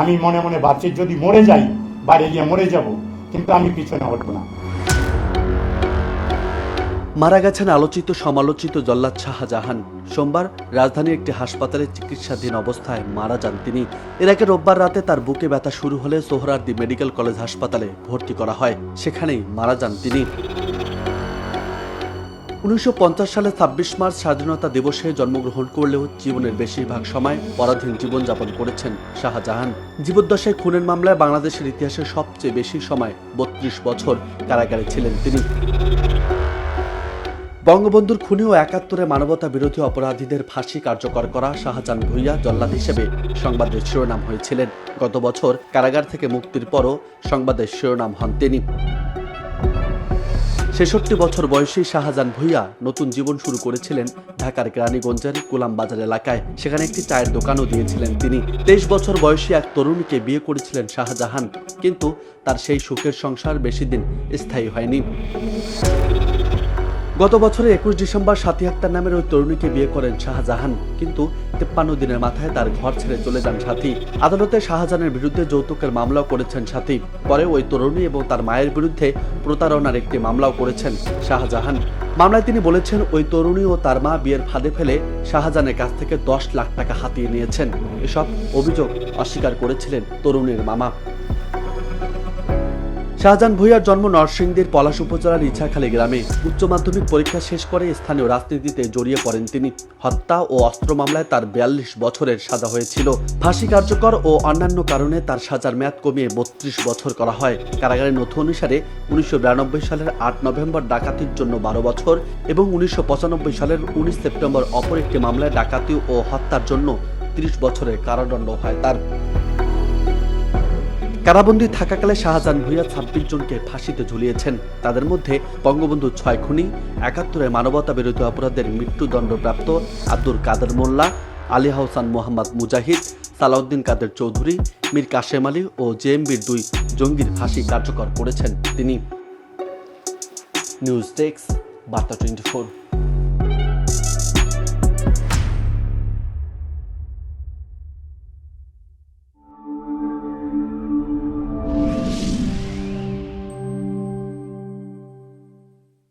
আমি মনে মনে ভাবছি, যদি মরে যাই বাইরে গিয়ে মরে যাব, কিন্তু আমি পিছনে হটবো না। মারা গেছেন আলোচিত, সমালোচিত জল্লাদ শাহজাহান। সোমবার রাজধানীর একটি হাসপাতালে চিকিৎসাধীন অবস্থায় মারা যান তিনি। এর আগে রোববার রাতে তার বুকে ব্যথা শুরু হলে সোহরার্দি মেডিকেল কলেজ হাসপাতালে ভর্তি করা হয়। সেখানেই মারা যান তিনি। উনিশশো পঞ্চাশ সালে ছাব্বিশ মার্চ স্বাধীনতা দিবসে জন্মগ্রহণ করলেও জীবনের বেশিরভাগ সময় পরাধীন জীবনযাপন করেছেন শাহজাহান। জীবদ্দশায় খুনের মামলায় বাংলাদেশের ইতিহাসে সবচেয়ে বেশি সময়, বত্রিশ বছর কারাগারে ছিলেন তিনি। বঙ্গবন্ধুর খুনি ও একাত্তরে মানবতা বিরোধী অপরাধীদের ফাঁসি কার্যকর করা শাহজাহান ভুইয়া জল্লাদ হিসেবে সংবাদের শিরোনাম হয়েছিলেন। গত বছর কারাগার থেকে মুক্তির পরও সংবাদের শিরোনাম হন তিনি। ছেষট্টি বছর বয়সী শাহজাহান ভুইয়া নতুন জীবন শুরু করেছিলেন ঢাকার গ্রানীগঞ্জের গোলাম বাজার এলাকায়। সেখানে একটি চায়ের দোকানও দিয়েছিলেন তিনি। তেইশ বছর বয়সী এক তরুণীকে বিয়ে করেছিলেন শাহজাহান, কিন্তু তার সেই সুখের সংসার বেশি দিন স্থায়ী হয়নি। গত বছরের একুশ ডিসেম্বর সাথী আক্তার নামের ওই তরুণীকে বিয়ে করেন শাহজাহান। কিন্তু তেপ্পান্ন দিনের মাথায় তার ঘর ছেড়ে চলে যান সাথী। আদালতে শাহজাহানের বিরুদ্ধে যৌতুকের মামলাও করেছেন সাথী। পরে ওই তরুণী এবং তার মায়ের বিরুদ্ধে প্রতারণার একটি মামলাও করেছেন শাহজাহান। মামলায় তিনি বলেছেন, ওই তরুণী ও তার মা বিয়ের ফাঁদে ফেলে শাহজাহানের কাছ থেকে দশ লাখ টাকা হাতিয়ে নিয়েছেন। এসব অভিযোগ অস্বীকার করেছিলেন তরুণীর মামা। শাহজাহান ভুইয়ার জন্ম নরসিংদীর পলাশ উপজেলার ইছাখালী গ্রামে। উচ্চ মাধ্যমিক পরীক্ষা শেষ করে স্থানীয় রাজনীতিতে জড়িয়ে পড়েন তিনি। হত্যা ও অস্ত্র মামলায় তার বিয়াল্লিশ বছরের সাজা হয়েছিল। ফাঁসি কার্যকর ও অন্যান্য কারণে তার সাজার মেয়াদ কমিয়ে বত্রিশ বছর করা হয়। কারাগারের নথি অনুসারে উনিশশো বিরানব্বই সালের আট নভেম্বর ডাকাতির জন্য বারো বছর এবং উনিশশো পঁচানব্বই সালের উনিশ সেপ্টেম্বর অপর একটি মামলায় ডাকাতি ও হত্যার জন্য ত্রিশ বছরের কারাদণ্ড হয় তার। কারাবন্দী থাকাকালে শাহজাহান ভুইয়া ছাব্বিশ জনকে ফাঁসিতে ঝুলিয়েছেন। তাদের মধ্যে বঙ্গবন্ধু ছয় খুনি একাত্তরের মানবতা বিরোধী অপরাধের মৃত্যুদণ্ডপ্রাপ্ত আব্দুল কাদের মোল্লা, আলী হাসান মোহাম্মদ মুজাহিদ, সালাউদ্দিন কাদের চৌধুরী, মীর কাশেম আলী ও জেএমবির দুই জঙ্গির ফাঁসি কার্যকর করেছেন তিনি। নিউজ ডেস্ক, বার্তা টোয়েন্টি